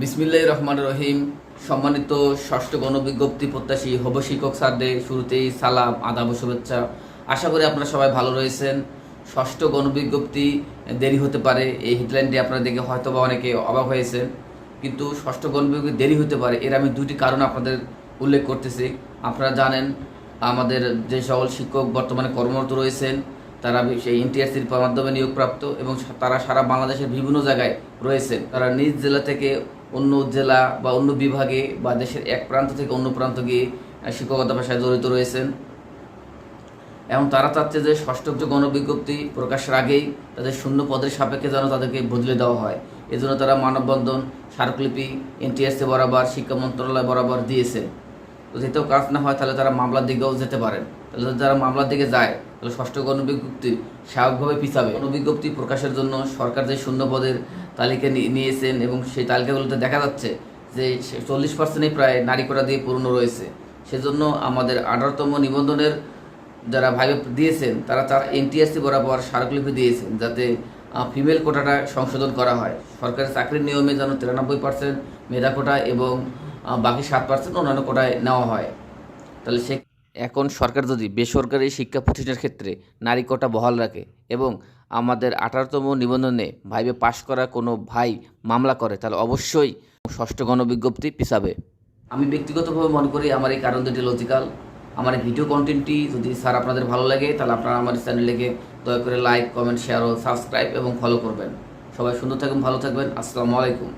বিসমিল্লাহ রহমান রহিম। সম্মানিত ষষ্ঠ গণবিজ্ঞপ্তি প্রত্যাশী হব শিক্ষক স্যারদের শুরুতেই সালাম, আদাব শুভেচ্ছা। আশা করি আপনারা সবাই ভালো রয়েছেন। ষষ্ঠ গণবিজ্ঞপ্তি দেরি হতে পারে, এই হেডলাইনটি আপনারা দেখে হয়তো বা অনেকে অবাক হয়েছেন। কিন্তু ষষ্ঠ গণবিজ্ঞপ্তি দেরি হতে পারে, এর আমি দুটি কারণ আপনাদের উল্লেখ করতেছি। আপনারা জানেন, আমাদের যে সকল শিক্ষক বর্তমানে কর্মরত রয়েছেন তারা সেই এনটিআরসির মাধ্যমে নিয়োগপ্রাপ্ত এবং তারা সারা বাংলাদেশের বিভিন্ন জায়গায় রয়েছেন। তারা নিজ জেলা থেকে অন্য জেলা বা অন্য বিভাগে বা দেশের এক প্রান্ত থেকে অন্য প্রান্ত গিয়ে শিক্ষকতা পেশায় জড়িত রয়েছেন। এবং তারা চাচ্ছে যে ষষ্ঠ যে গণবিজ্ঞপ্তি প্রকাশের আগেই তাদের শূন্য পদের সাপেক্ষে যেন তাদেরকে বদলে দেওয়া হয়। এজন্য তারা মানববন্ধন, স্মারকলিপি এনটিএসসি বরাবর, শিক্ষা মন্ত্রণালয় বরাবর দিয়েছে তো যেতেও কাজ না হয়, তাহলে তারা মামলার দিকেও যেতে পারেন। তাহলে যদি তারা মামলার দিকে যায় তাহলে ষষ্ঠ গণবিজ্ঞপ্তি স্বাভাবিকভাবে পিছাবে গণবিজ্ঞপ্তি প্রকাশের জন্য সরকার যে শূন্য পদের তালিকা নিয়েছেন এবং সেই তালিকাগুলোতে দেখা যাচ্ছে যে চল্লিশ পার্সেন্টই প্রায় নারী কোটা দিয়ে পূর্ণ রয়েছে। সেজন্য আমাদের আঠারোতম নিবন্ধনের যারা ভাইবে দিয়েছেন, তারা তার এনটিএসসি বরাবর স্মারকলিপি দিয়েছেন যাতে ফিমেল কোটাটা সংশোধন করা হয়। সরকারি চাকরির নিয়মে যেন তিরানব্বই পার্সেন্ট মেধা কোটা এবং বাকি সাত পার্সেন্ট অন্যান্য কোটায় নেওয়া হয়। তাহলে সে এখন সরকার যদি বেসরকারি শিক্ষা প্রতিষ্ঠানের ক্ষেত্রে নারী কোটা বহাল রাখে এবং আমাদের আঠারোতম নিবন্ধনে ভাইবে পাশ করা কোনো ভাই মামলা করে, তাহলে অবশ্যই ষষ্ঠ গণবিজ্ঞপ্তি পিছাবে। আমি ব্যক্তিগতভাবে মনে করি আমার এই কারণ দুটি লজিক্যাল আমার এই ভিডিও কন্টেন্টটি যদি স্যার আপনাদের ভালো লাগে, তাহলে আপনারা আমার চ্যানেলটিকে দয়া করে লাইক কমেন্ট শেয়ার ও সাবস্ক্রাইব এবং ফলো করবেন। সবাই সুন্দর থাকবেন ভালো থাকবেন। আসসালামু আলাইকুম।